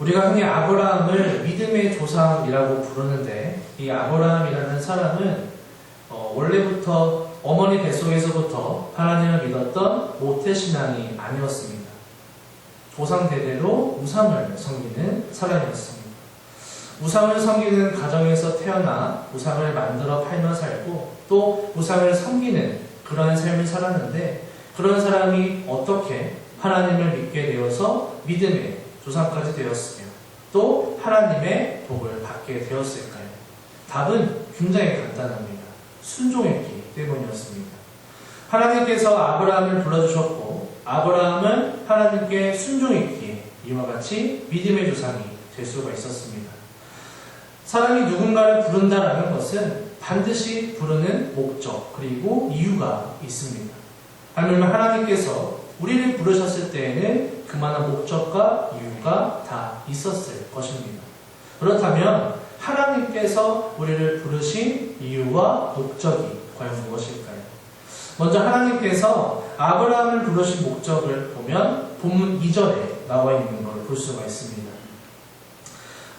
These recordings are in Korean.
우리가 흔히 아브라함을 믿음의 조상이라고 부르는데 이 아브라함이라는 사람은 어, 원래부터 어머니 뱃속에서부터 하나님을 믿었던 모태신앙이 아니었습니다. 조상 대대로 우상을 섬기는 사람이었습니다. 우상을 섬기는 가정에서 태어나 우상을 만들어 팔며 살고 또 우상을 섬기는 그러한 삶을 살았는데 그런 사람이 어떻게 하나님을 믿게 되어서 믿음의 조상까지 되었으며 또 하나님의 복을 받게 되었을까요? 답은 굉장히 간단합니다. 순종했기 때문이었습니다. 하나님께서 아브라함을 불러주셨고 아브라함은 하나님께 순종했기에 이와 같이 믿음의 조상이 될 수가 있었습니다. 사람이 누군가를 부른다라는 것은 반드시 부르는 목적 그리고 이유가 있습니다. 하물며 하나님께서 우리를 부르셨을 때에는 그만한 목적과 이유가 다 있었을 것입니다. 그렇다면 하나님께서 우리를 부르신 이유와 목적이 과연 무엇일까요? 먼저 하나님께서 아브라함을 부르신 목적을 보면 본문 2절에 나와 있는 걸볼 수가 있습니다.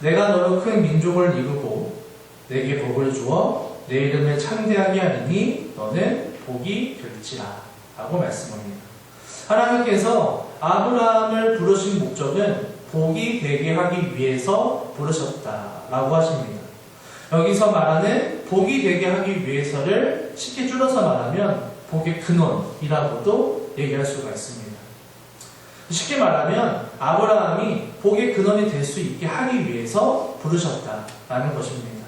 내가 너로 큰 민족을 이루고 내게 복을 주어 내 이름을 창대하게 하리니 너는 복이 될지라 라고 말씀합니다. 하나님께서 아브라함을 부르신 목적은 복이 되게 하기 위해서 부르셨다라고 하십니다. 여기서 말하는 복이 되게 하기 위해서를 쉽게 줄여서 말하면 복의 근원이라고도 얘기할 수가 있습니다. 쉽게 말하면 아브라함이 복의 근원이 될 수 있게 하기 위해서 부르셨다라는 것입니다.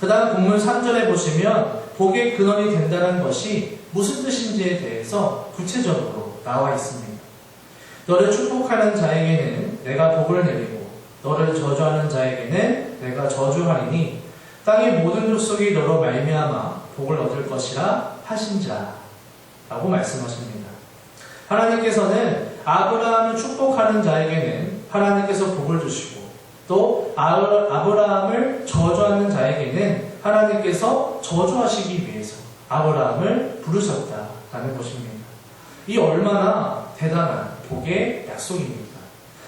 그 다음 본문 3절에 보시면 복의 근원이 된다는 것이 무슨 뜻인지에 대해서 구체적으로 나와 있습니다. 너를 축복하는 자에게는 내가 복을 내리고 너를 저주하는 자에게는 내가 저주하리니 땅의 모든 족속이 너로 말미암아 복을 얻을 것이라 하신지라 라고 말씀하십니다. 하나님께서는 아브라함을 축복하는 자에게는 하나님께서 복을 주시고 또 아브라함을 저주하는 자에게는 하나님께서 저주하시기 위해서 아브라함을 부르셨다라는 것입니다. 이 얼마나 대단한 복의 약속입니까?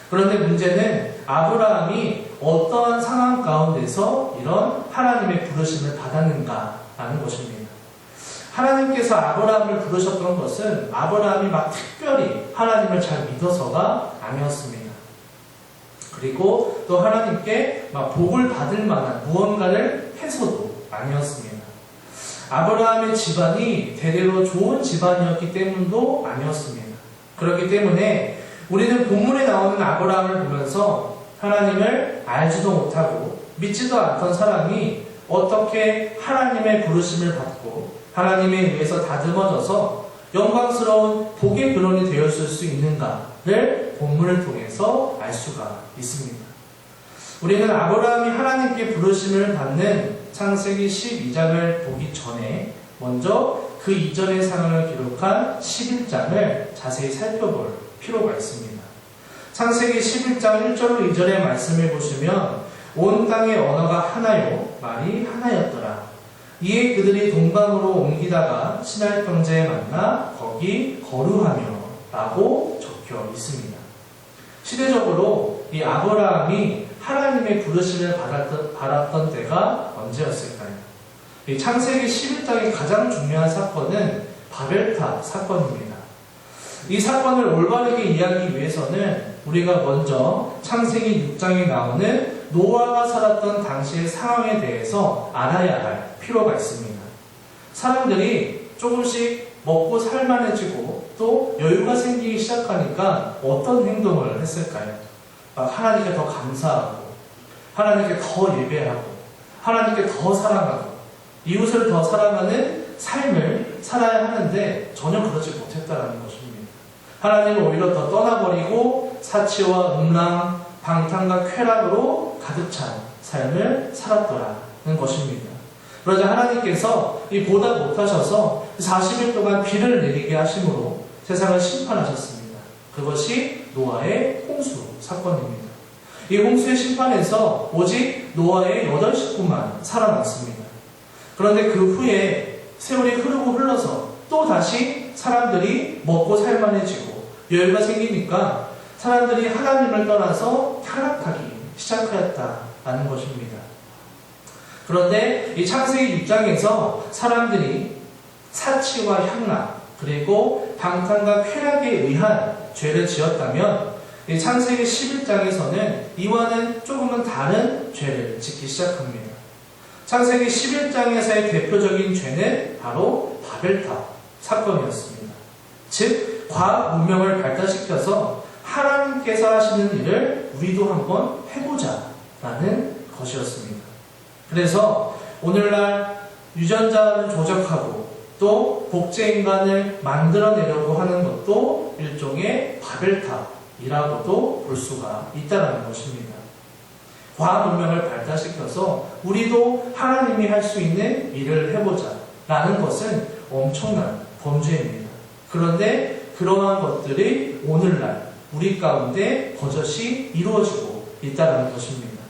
그런데 문제는 아브라함이 어떠한 상황 가운데서 이런 하나님의 부르심을 받았는가라는 것입니다. 하나님께서 아브라함을 부르셨던 것은 아브라함이 막 특별히 하나님을 잘 믿어서가 아니었습니다. 그리고 또 하나님께 막 복을 받을 만한 무언가를 해서도 아니었습니다. 아브라함의 집안이 대대로 좋은 집안이었기 때문도 아니었습니다. 그렇기 때문에 우리는 본문에 나오는 아브라함을 보면서 하나님을 알지도 못하고 믿지도 않던 사람이 어떻게 하나님의 부르심을 받고 하나님에 의해서 다듬어져서 영광스러운 복의 근원이 되었을 수 있는가를 본문을 통해서 알 수가 있습니다. 우리는 아브라함이 하나님께 부르심을 받는 창세기 12장을 보기 전에 먼저 그 이전의 상황을 기록한 11장을 자세히 살펴볼 필요가 있습니다. 창세기 11장 1절로 2절의 말씀을 보시면 온 땅의 언어가 하나요 말이 하나였더라. 이에 그들이 동방으로 옮기다가 신할 평제에 만나 거기 거루하며 라고 적혀 있습니다. 시대적으로 이 아브라함이 하나님의 부르심을 받았던, 받았던 때가 언제였을까요? 이 창세기 11장의 가장 중요한 사건은 바벨탑 사건입니다. 이 사건을 올바르게 이해하기 위해서는 우리가 먼저 창세기 6장에 나오는 노아가 살았던 당시의 상황에 대해서 알아야 할 필요가 있습니다. 사람들이 조금씩 먹고 살만해지고 또 여유가 생기기 시작하니까 어떤 행동을 했을까요? 하나님께 더 감사하고 하나님께 더 예배하고 하나님께 더 사랑하고 이웃을 더 사랑하는 삶을 살아야 하는데 전혀 그러지 못했다라는 것입니다. 하나님은 오히려 더 떠나버리고 사치와 음란, 방탕과 쾌락으로 가득 찬 삶을 살았더라는 것입니다. 그러자 하나님께서 이 보다 못하셔서 40일 동안 비를 내리게 하심으로 세상을 심판하셨습니다. 그것이 노아의 홍수 사건입니다. 이 홍수의 심판에서 오직 노아의 여덟 식구만 살아났습니다. 그런데 그 후에 세월이 흐르고 흘러서 또 다시 사람들이 먹고 살만해지고 여유가 생기니까 사람들이 하나님을 떠나서 타락하기 시작하였다라는 것입니다. 그런데 이 창세기 6장에서 사람들이 사치와 향락 그리고 방탕과 쾌락에 의한 죄를 지었다면 이 창세기 11장에서는 이와는 조금은 다른 죄를 짓기 시작합니다. 창세기 11장에서의 대표적인 죄는 바로 바벨탑 사건이었습니다. 즉 과학 문명을 발달시켜서 하나님께서 하시는 일을 우리도 한번 해보자 라는 것이었습니다. 그래서 오늘날 유전자를 조작하고 또 복제 인간을 만들어내려고 하는 것도 일종의 바벨탑 이라고도 볼 수가 있다는 것입니다. 과학 문명을 발달시켜서 우리도 하나님이 할 수 있는 일을 해보자 라는 것은 엄청난 범죄입니다. 그런데 그러한 것들이 오늘날 우리 가운데 버젓이 이루어지고 있다는 것입니다.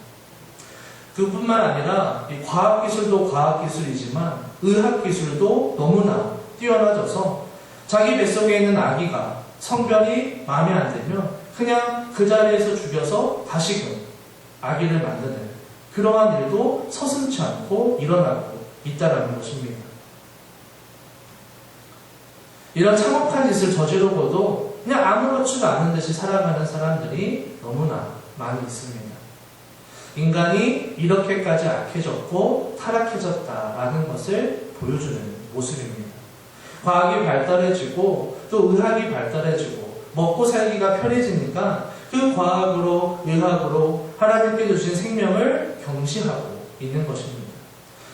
그뿐만 아니라 이 과학기술도 과학기술이지만 의학기술도 너무나 뛰어나져서 자기 뱃속에 있는 아기가 성별이 마음에 안 들면 그냥 그 자리에서 죽여서 다시금 아기를 만드는 그러한 일도 서슴치 않고 일어나고 있다는 것입니다. 이런 참혹한 짓을 저지르고도 그냥 아무렇지도 않은 듯이 살아가는 사람들이 너무나 많이 있습니다. 인간이 이렇게까지 악해졌고 타락해졌다라는 것을 보여주는 모습입니다. 과학이 발달해지고 또 의학이 발달해지고 먹고 살기가 편해지니까 그 과학으로 의학으로 하나님께 주신 생명을 경시하고 있는 것입니다.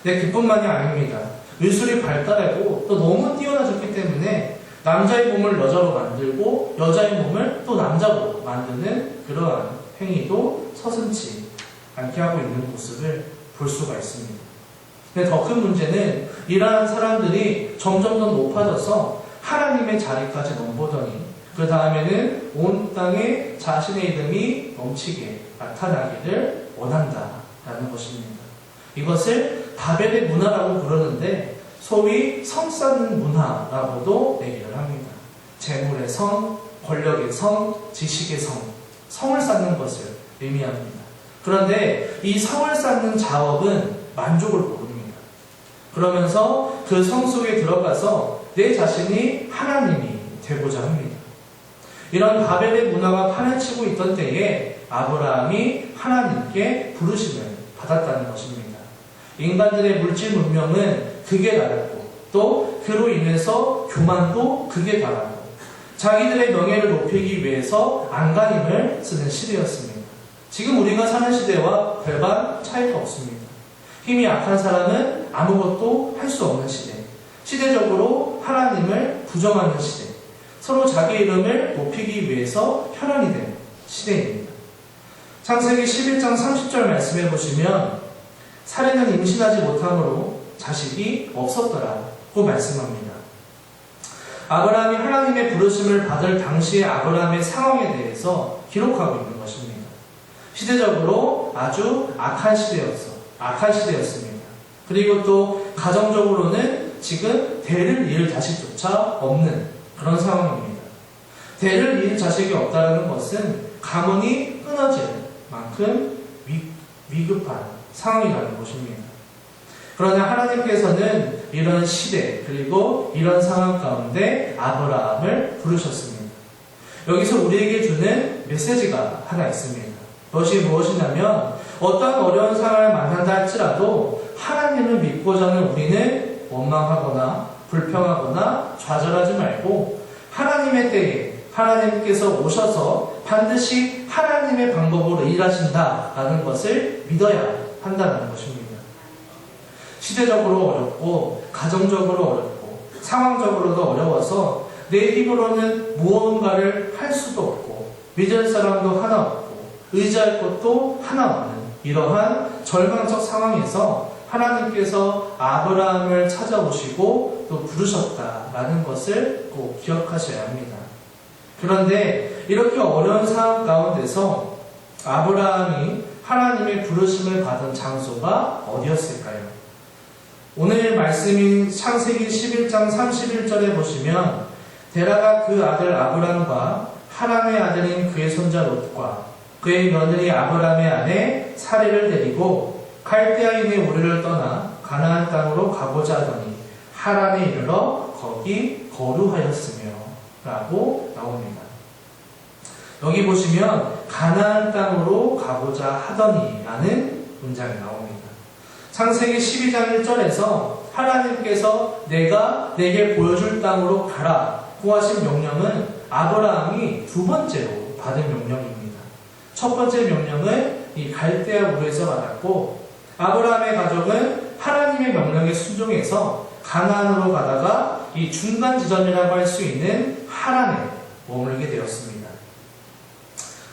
네, 그뿐만이 아닙니다. 의술이 발달하고 또 너무 뛰어나졌기 때문에 남자의 몸을 여자로 만들고 여자의 몸을 또 남자로 만드는 그러한 행위도 서슴지 않게 하고 있는 모습을 볼 수가 있습니다. 근데 더 큰 문제는 이러한 사람들이 점점 더 높아져서 하나님의 자리까지 넘보더니 그 다음에는 온 땅에 자신의 이름이 넘치게 나타나기를 원한다 라는 것입니다. 이것을 바벨의 문화라고 부르는데 소위 성 쌓는 문화라고도 얘기를 합니다. 재물의 성, 권력의 성, 지식의 성, 성을 쌓는 것을 의미합니다. 그런데 이 성을 쌓는 자업은 만족을 모릅니다. 그러면서 그 성 속에 들어가서 내 자신이 하나님이 되고자 합니다. 이런 바벨의 문화가 파헤치고 있던 때에 아브라함이 하나님께 부르심을 받았다는 것입니다. 인간들의 물질 문명은 극에 달했고 또 그로 인해서 교만도 극에 달하고 자기들의 명예를 높이기 위해서 안간힘을 쓰는 시대였습니다. 지금 우리가 사는 시대와 별반 차이가 없습니다. 힘이 약한 사람은 아무것도 할 수 없는 시대. 시대적으로 하나님을 부정하는 시대. 서로 자기 이름을 높이기 위해서 혈안이 된 시대입니다. 창세기 11장 30절 말씀해 보시면 사례는 임신하지 못함으로 자식이 없었더라고 말씀합니다. 아브라함이 하나님의 부르심을 받을 당시의 아브라함의 상황에 대해서 기록하고 있는 것입니다. 시대적으로 아주 악한 시대였어. 악한 시대였습니다. 그리고 또 가정적으로는 지금 대를 이을 자식조차 없는 그런 상황입니다. 대를 이을 자식이 없다는 것은 가문이 끊어질 만큼 위, 위급한 상황이라는 것입니다. 그러나 하나님께서는 이런 시대 그리고 이런 상황 가운데 아브라함을 부르셨습니다. 여기서 우리에게 주는 메시지가 하나 있습니다. 그것이 무엇이냐면 어떠한 어려운 상황을 만난다 할지라도 하나님을 믿고자 하는 우리는 원망하거나 불평하거나 좌절하지 말고 하나님의 때에 하나님께서 오셔서 반드시 하나님의 방법으로 일하신다라는 것을 믿어야 한다는 것입니다. 시대적으로 어렵고 가정적으로 어렵고 상황적으로도 어려워서 내 힘으로는 무언가를 할 수도 없고 믿을 사람도 하나 없고 의지할 것도 하나 없는 이러한 절망적 상황에서 하나님께서 아브라함을 찾아오시고 또 부르셨다라는 것을 꼭 기억하셔야 합니다. 그런데 이렇게 어려운 상황 가운데서 아브라함이 하나님의 부르심을 받은 장소가 어디였을까요? 오늘 말씀인 창세기 11장 31절에 보시면 데라가 그 아들 아브람과 하람의 아들인 그의 손자 롯과 그의 며느리 아브람의 아내 사례를 데리고 칼데아인의 우르를 떠나 가나안 땅으로 가고자 하더니 하람에 이르러 거기 거류하였으며 라고 나옵니다. 여기 보시면 가나안 땅으로 가고자 하더니 라는 문장이 나옵니다. 창세기 12장 1절에서 하나님께서 내가 내게 보여줄 땅으로 가라 구하신 명령은 아브라함이 두 번째로 받은 명령입니다. 첫 번째 명령을 이 갈대아 우에서 받았고 아브라함의 가족은 하나님의 명령에 순종해서 가나안으로 가다가 이 중간 지점이라고 할 수 있는 하란에 머물게 되었습니다.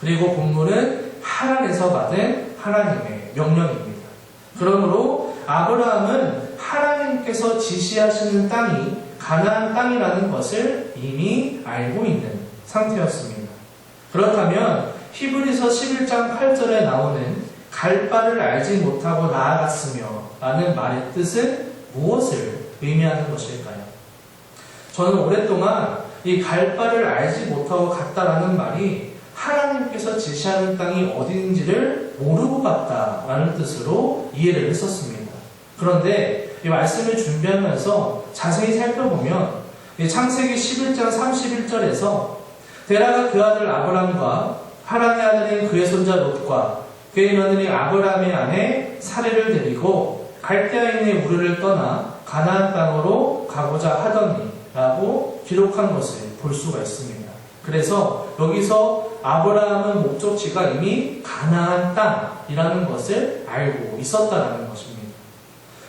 그리고 본문은 하란에서 받은 하나님의 명령입니다. 그러므로 아브라함은 하나님께서 지시하시는 땅이 가나안 땅이라는 것을 이미 알고 있는 상태였습니다. 그렇다면 히브리서 11장 8절에 나오는 갈 바를 알지 못하고 나아갔으며 라는 말의 뜻은 무엇을 의미하는 것일까요? 저는 오랫동안 이 갈 바를 알지 못하고 갔다라는 말이 하나님께서 지시하는 땅이 어디인지를 모르고 갔다라는 뜻으로 이해를 했었습니다. 그런데 이 말씀을 준비하면서 자세히 살펴보면 이 창세기 11장 31절에서 데라가 그 아들 아브람과 하란의 아들인 그의 손자 롯과 그의 며느리 아브람의 아내 사례를 데리고 갈대아인의 우르를 떠나 가나안 땅으로 가고자 하더니라고 기록한 것을 볼 수가 있습니다. 그래서 여기서 아브라함은 목적지가 이미 가나안 땅이라는 것을 알고 있었다는 것입니다.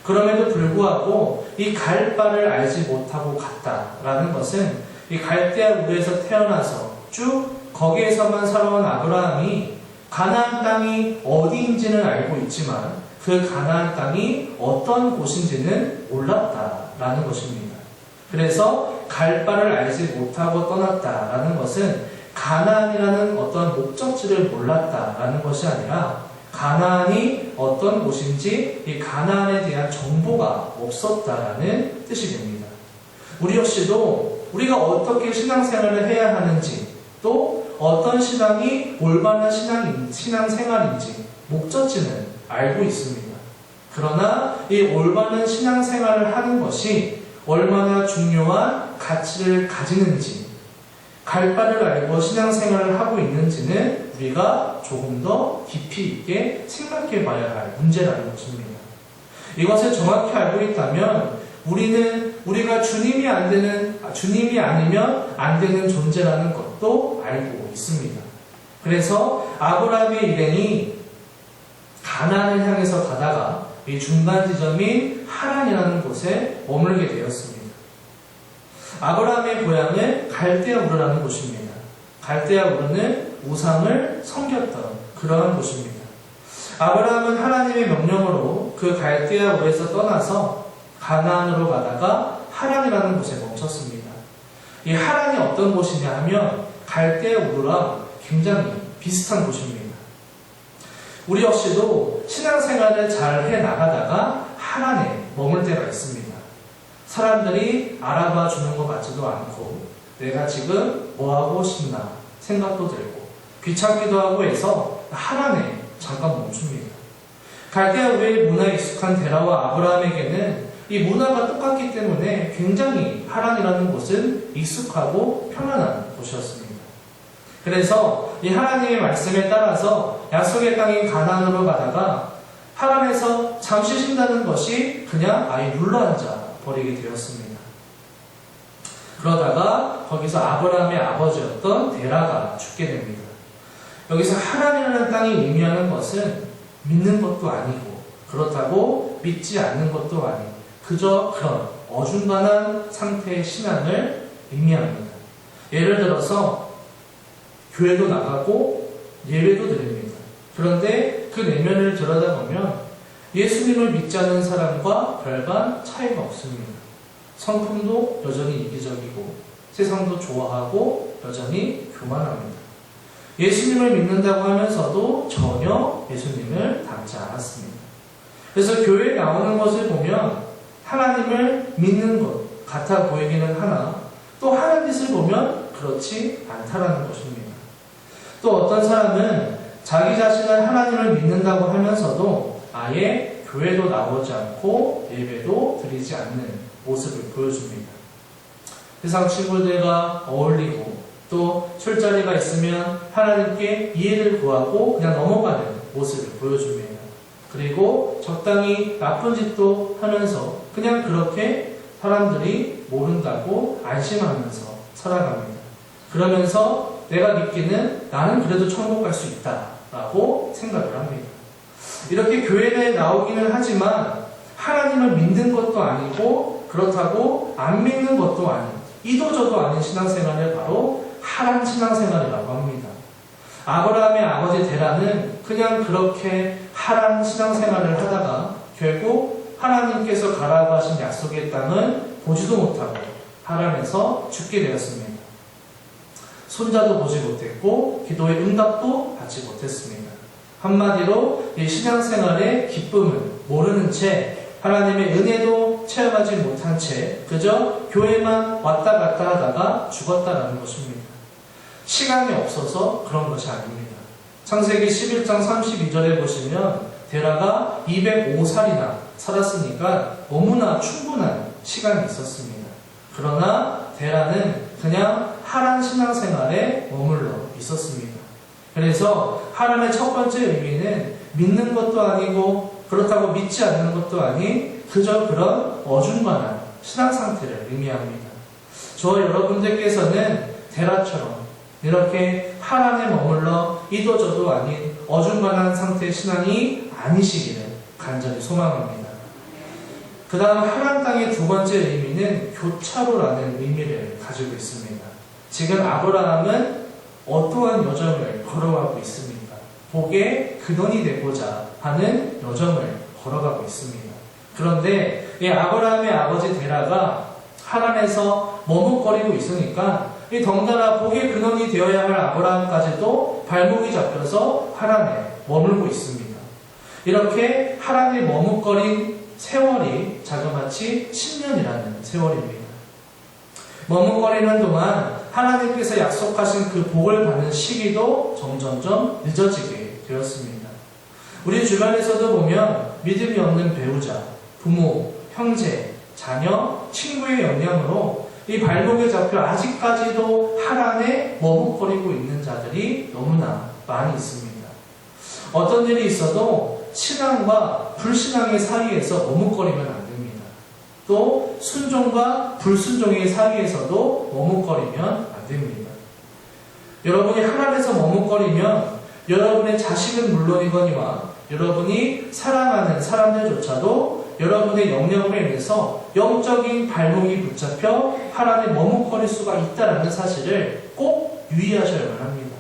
그럼에도 불구하고 이 갈 바를 알지 못하고 갔다라는 것은 이 갈대아 우르에서 태어나서 쭉 거기에서만 살아온 아브라함이 가나안 땅이 어디인지는 알고 있지만 그 가나안 땅이 어떤 곳인지는 몰랐다라는 것입니다. 그래서 갈 바를 알지 못하고 떠났다라는 것은 가나안이라는 어떤 목적지를 몰랐다라는 것이 아니라 가나안이 어떤 곳인지 이 가나안에 대한 정보가 없었다라는 뜻이 됩니다. 우리 역시도 우리가 어떻게 신앙생활을 해야 하는지 또 어떤 신앙이 올바른 신앙, 신앙생활인지 목적지는 알고 있습니다. 그러나 이 올바른 신앙생활을 하는 것이 얼마나 중요한 가치를 가지는지 갈 바를 알고 신앙생활을 하고 있는지는 우리가 조금 더 깊이 있게 생각해 봐야 할 문제라는 것입니다. 이것을 정확히 알고 있다면 우리는 우리가 주님이 안 되는 주님이 아니면 안 되는 존재라는 것도 알고 있습니다. 그래서 아브라함의 일행이 가나안을 향해서 가다가 이 중간 지점인 하란이라는 곳에 머물게 되었습니다. 아브라함의 고향은 갈대아 우르라는 곳입니다. 갈대아 우르는 우상을 섬겼던 그러한 곳입니다. 아브라함은 하나님의 명령으로 그 갈대아 우르에서 떠나서 가나안으로 가다가 하란이라는 곳에 멈췄습니다. 이 하란이 어떤 곳이냐 하면 갈대아 우르랑 굉장히 비슷한 곳입니다. 우리 역시도 신앙생활을 잘 해 나가다가 하란에 머물 때가 있습니다. 사람들이 알아봐 주는 것 같지도 않고 내가 지금 뭐 하고 싶나 생각도 들고 귀찮기도 하고 해서 하란에 잠깐 멈춥니다. 갈대아 외의 문화에 익숙한 데라와 아브라함에게는 이 문화가 똑같기 때문에 굉장히 하란이라는 곳은 익숙하고 편안한 곳이었습니다. 그래서 이 하나님의 말씀에 따라서 약속의 땅인 가나안으로 가다가 하란에서 잠시 쉰다는 것이 그냥 아예 눌러앉아 버리게 되었습니다. 그러다가 거기서 아브라함의 아버지였던 데라가 죽게 됩니다. 여기서 하란이라는 땅이 의미하는 것은 믿는 것도 아니고 그렇다고 믿지 않는 것도 아니고 그저 그런 어중간한 상태의 신앙을 의미합니다. 예를 들어서 교회도 나가고 예배도 드립니다. 그런데 그 내면을 들여다보면 예수님을 믿지 않는 사람과 별반 차이가 없습니다. 성품도 여전히 이기적이고 세상도 좋아하고 여전히 교만합니다. 예수님을 믿는다고 하면서도 전혀 예수님을 닮지 않았습니다. 그래서 교회에 나오는 것을 보면 하나님을 믿는 것 같아 보이기는 하나 또 하는 짓을 보면 그렇지 않다라는 것입니다. 또 어떤 사람은 자기 자신을 하나님을 믿는다고 하면서도 아예 교회도 나오지 않고 예배도 드리지 않는 모습을 보여줍니다. 세상 친구들과 어울리고 또 술자리가 있으면 하나님께 이해를 구하고 그냥 넘어가는 모습을 보여줍니다. 그리고 적당히 나쁜 짓도 하면서 그냥 그렇게 사람들이 모른다고 안심하면서 살아갑니다. 그러면서 내가 믿기는 나는 그래도 천국 갈 수 있다라고 생각을 합니다. 이렇게 교회에 나오기는 하지만 하나님을 믿는 것도 아니고 그렇다고 안 믿는 것도 아닌 이도저도 아닌 신앙생활을 바로 하란 신앙생활이라고 합니다. 아브라함의 아버지 데라는 그냥 그렇게 하란 신앙생활을 하다가 결국 하나님께서 가라고 하신 약속의 땅은 보지도 못하고 하란에서 죽게 되었습니다. 손자도 보지 못했고 기도의 응답도 받지 못했습니다. 한마디로 이 신앙생활의 기쁨을 모르는 채 하나님의 은혜도 체험하지 못한 채 그저 교회만 왔다 갔다 하다가 죽었다라는 것입니다. 시간이 없어서 그런 것이 아닙니다. 창세기 11장 32절에 보시면 데라가 205살이나 살았으니까 너무나 충분한 시간이 있었습니다. 그러나 데라는 그냥 하란 신앙생활에 머물러 있었습니다. 그래서 하란의 첫 번째 의미는 믿는 것도 아니고 그렇다고 믿지 않는 것도 아닌 그저 그런 어중간한 신앙 상태를 의미합니다. 저와 여러분들께서는 데라처럼 이렇게 하란에 머물러 이도저도 아닌 어중간한 상태의 신앙이 아니시기를 간절히 소망합니다. 그 다음 하란 땅의 두 번째 의미는 교차로라는 의미를 가지고 있습니다. 지금 아브라함은 어떠한 여정을 걸어가고 있습니까? 복의 근원이 되고자 하는 여정을 걸어가고 있습니다. 그런데 이 아브라함의 아버지 데라가 하란에서 머뭇거리고 있으니까 이 덩달아 복의 근원이 되어야 할 아브라함까지도 발목이 잡혀서 하란에 머물고 있습니다. 이렇게 하란에 머뭇거린 세월이 자그마치 10년이라는 세월입니다. 머뭇거리는 동안 하나님께서 약속하신 그 복을 받는 시기도 점점점 늦어지게 되었습니다. 우리 주변에서도 보면 믿음이 없는 배우자, 부모, 형제, 자녀, 친구의 영향으로 이 발목에 잡혀 아직까지도 하란에 머뭇거리고 있는 자들이 너무나 많이 있습니다. 어떤 일이 있어도 신앙과 불신앙의 사이에서 머뭇거리면. 또 순종과 불순종의 사이에서도 머뭇거리면 안 됩니다. 여러분이 하나님에서 머뭇거리면 여러분의 자식은 물론이거니와 여러분이 사랑하는 사람들조차도 여러분의 영역으로 인해서 영적인 발목이 붙잡혀 하나님에 머뭇거릴 수가 있다는 사실을 꼭 유의하셔야만 합니다.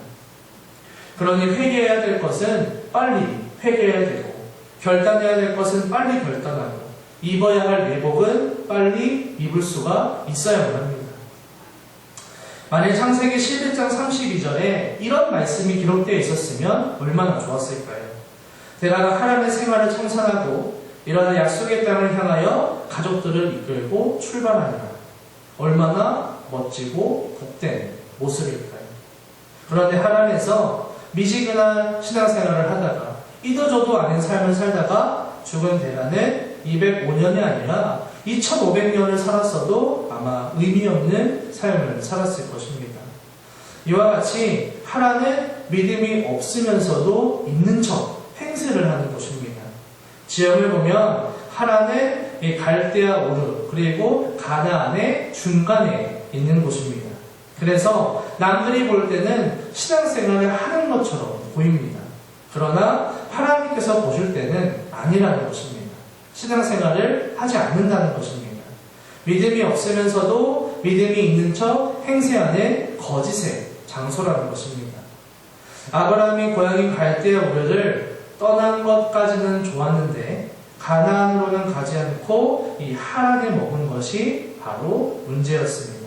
그러니 회개해야 될 것은 빨리 회개해야 되고 결단해야 될 것은 빨리 결단하고 입어야 할 내복은 빨리 입을 수가 있어야만 합니다. 만약 창세기 11장 32절에 이런 말씀이 기록되어 있었으면 얼마나 좋았을까요? 데라가 하나님의 생활을 청산하고 일어나 약속의 땅을 향하여 가족들을 이끌고 출발하니라. 얼마나 멋지고 복된 모습일까요? 그런데 하나님에서 미지근한 신앙생활을 하다가 이도저도 아닌 삶을 살다가 죽은 데라는 205년이 아니라 2500년을 살았어도 아마 의미 없는 삶을 살았을 것입니다. 이와 같이 하나는 믿음이 없으면서도 있는 척 행세를 하는 것입니다. 지형을 보면 하나는 갈대아 오르 그리고 가나안의 중간에 있는 곳입니다. 그래서 남들이 볼 때는 신앙생활을 하는 것처럼 보입니다. 그러나 하나님께서 보실 때는 아니라는 것입니다. 신앙생활을 하지 않는다는 것입니다. 믿음이 없으면서도 믿음이 있는 척 행세하는 거짓의 장소라는 것입니다. 아브라함이 고향인 갈대아 우르를 떠난 것까지는 좋았는데 가나안으로는 가지 않고 이 하란에 머문 것이 바로 문제였습니다.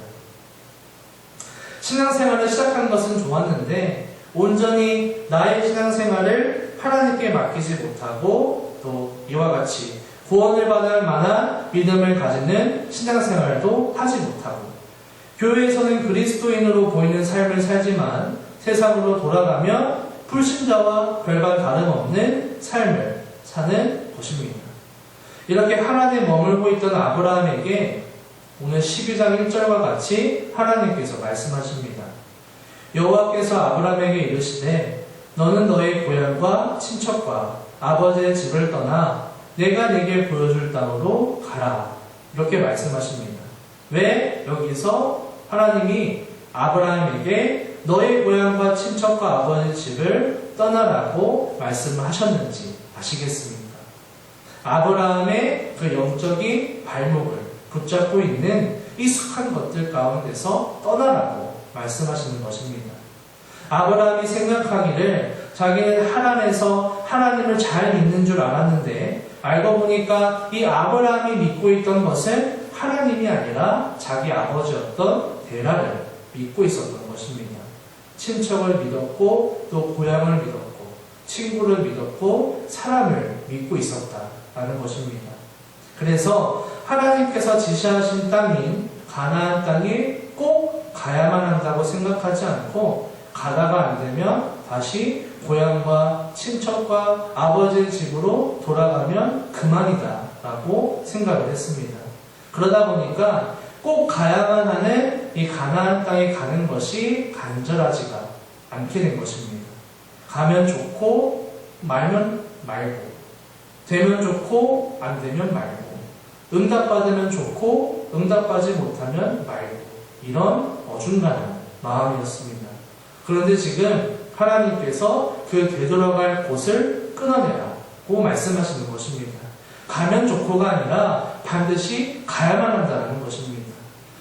신앙생활을 시작한 것은 좋았는데 온전히 나의 신앙생활을 하나님께 맡기지 못하고 또 이와 같이 구원을 받을 만한 믿음을 가지는 신앙생활도 하지 못하고 교회에서는 그리스도인으로 보이는 삶을 살지만 세상으로 돌아가며 불신자와 별반 다름없는 삶을 사는 것입니다. 이렇게 하란에 머물고 있던 아브라함에게 오늘 12장 1절과 같이 하나님께서 말씀하십니다. 여호와께서 아브라함에게 이르시되 너는 너의 고향과 친척과 아버지의 집을 떠나 내가 네게 보여줄 땅으로 가라. 이렇게 말씀하십니다. 왜 여기서 하나님이 아브라함에게 너의 고향과 친척과 아버지의 집을 떠나라고 말씀을 하셨는지 아시겠습니까? 아브라함의 그 영적인 발목을 붙잡고 있는 익숙한 것들 가운데서 떠나라고 말씀하시는 것입니다. 아브라함이 생각하기를 자기는 하나님에서 하나님을 잘 믿는 줄 알았는데 알고 보니까 이 아브라함이 믿고 있던 것은 하나님이 아니라 자기 아버지였던 데라를 믿고 있었던 것입니다. 친척을 믿었고 또 고향을 믿었고 친구를 믿었고 사람을 믿고 있었다라는 것입니다. 그래서 하나님께서 지시하신 땅인 가나안 땅에 꼭 가야만 한다고 생각하지 않고 가다가 안 되면 다시 고향과 친척과 아버지의 집으로 돌아가면 그만이다 라고 생각을 했습니다. 그러다 보니까 꼭 가야만 하는 이 가나안 땅에 가는 것이 간절하지가 않게 된 것입니다. 가면 좋고 말면 말고 되면 좋고 안 되면 말고 응답받으면 좋고 응답받지 못하면 말고 이런 어중간한 마음이었습니다. 그런데 지금 하나님께서 그 되돌아갈 곳을 끊어내라고 말씀하시는 것입니다. 가면 좋고가 아니라 반드시 가야만 한다는 것입니다.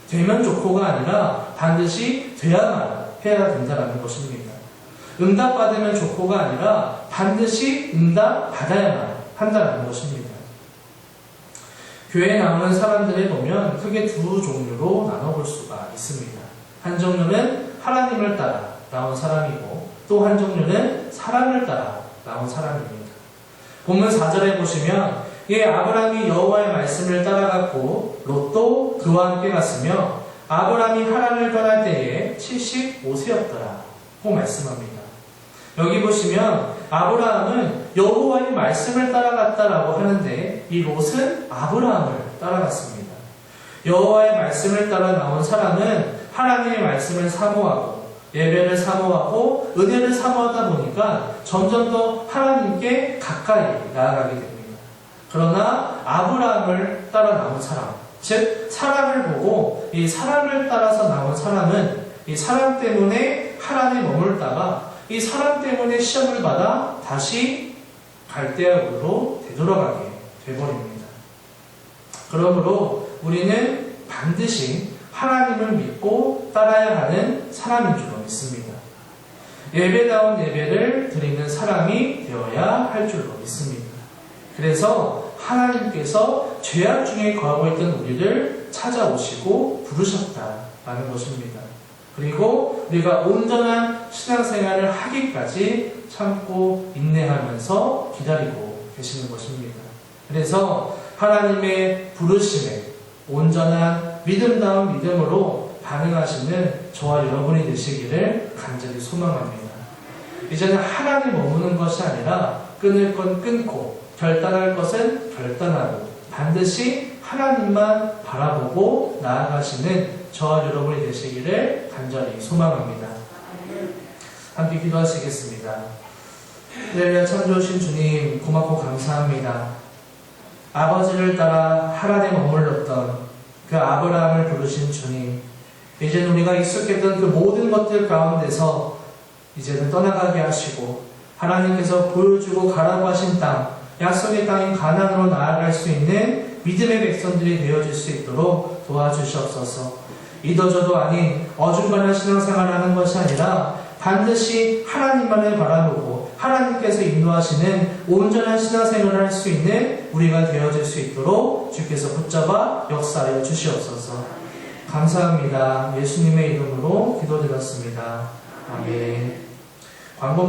되면 좋고가 아니라 반드시 돼야만 해야 된다는 것입니다. 응답받으면 좋고가 아니라 반드시 응답받아야만 한다는 것입니다. 교회에 나오는 사람들을 보면 크게 두 종류로 나눠볼 수가 있습니다. 한 종류는 하나님을 따라 나온 사람이고 또 한 종류는 사람을 따라 나온 사람입니다. 본문 4절에 보시면 예 아브라함이 여호와의 말씀을 따라갔고 롯도 그와 함께 갔으며 아브라함이 하란을 떠날 때에 75세였더라고 말씀합니다. 여기 보시면 아브라함은 여호와의 말씀을 따라갔다라고 하는데 이 롯은 아브라함을 따라갔습니다. 여호와의 말씀을 따라 나온 사람은 하나님의 말씀을 사모하고 예배를 사모하고 은혜를 사모하다 보니까 점점 더 하나님께 가까이 나아가게 됩니다. 그러나 아브라함을 따라 나온 사람, 즉 사람을 보고 이 사람을 따라서 나온 사람은 이 사람 때문에 하나님에 머물다가 이 사람 때문에 시험을 받아 다시 갈대아으로 되돌아가게 되버립니다. 그러므로 우리는 반드시 하나님을 믿고 따라야 하는 사람인 줄로 믿습니다. 예배다운 예배를 드리는 사람이 되어야 할 줄로 믿습니다. 그래서 하나님께서 죄악 중에 거하고 있던 우리를 찾아오시고 부르셨다라는 것입니다. 그리고 우리가 온전한 신앙생활을 하기까지 참고 인내하면서 기다리고 계시는 것입니다. 그래서 하나님의 부르심에 온전한 믿음다운 믿음으로 반응하시는 저와 여러분이 되시기를 간절히 소망합니다. 이제는 하나님 머무는 것이 아니라 끊을 건 끊고 결단할 것은 결단하고 반드시 하나님만 바라보고 나아가시는 저와 여러분이 되시기를 간절히 소망합니다. 함께 기도하시겠습니다. 할렐루야 참 좋으신 주님 고맙고 감사합니다. 아버지를 따라 하란에 머물렀던 그 아브라함을 부르신 주님 이제는 우리가 익숙했던 그 모든 것들 가운데서 이제는 떠나가게 하시고 하나님께서 보여주고 가라고 하신 땅 약속의 땅인 가나안으로 나아갈 수 있는 믿음의 백성들이 되어질 수 있도록 도와주시옵소서. 이도저도 아닌 어중간한 신앙생활을 하는 것이 아니라 반드시 하나님만을 바라보고 하나님께서 인도하시는 온전한 신앙생활을 할 수 있는 우리가 되어질 수 있도록 주께서 붙잡아 역사하여 주시옵소서. 감사합니다. 예수님의 이름으로 기도드렸습니다. 아멘. 광고